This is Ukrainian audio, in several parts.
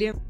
неділі.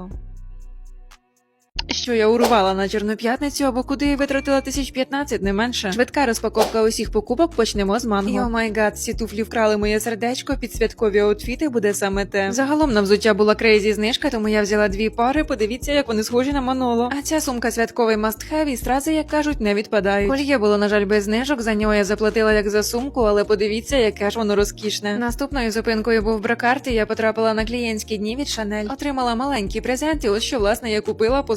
pronto. Що я урвала на Чорну п'ятницю або куди я витратила тисяч 15, не менше. Швидка розпаковка усіх покупок почнемо з манго. Йо май гад, ці туфлі вкрали моє сердечко, під святкові аутфіти буде саме те. Загалом на взуття була крейзі знижка, тому я взяла дві пари. Подивіться, як вони схожі на Маноло. А ця сумка святковий must-have і стрази, як кажуть, не відпадають. Кольє було, на жаль, без знижок. За нього я заплатила як за сумку, але подивіться, яке ж воно розкішне. Наступною зупинкою був бракарт, і я потрапила на клієнтські дні від Шанель. Отримала маленький презент, і ось що власне я купила по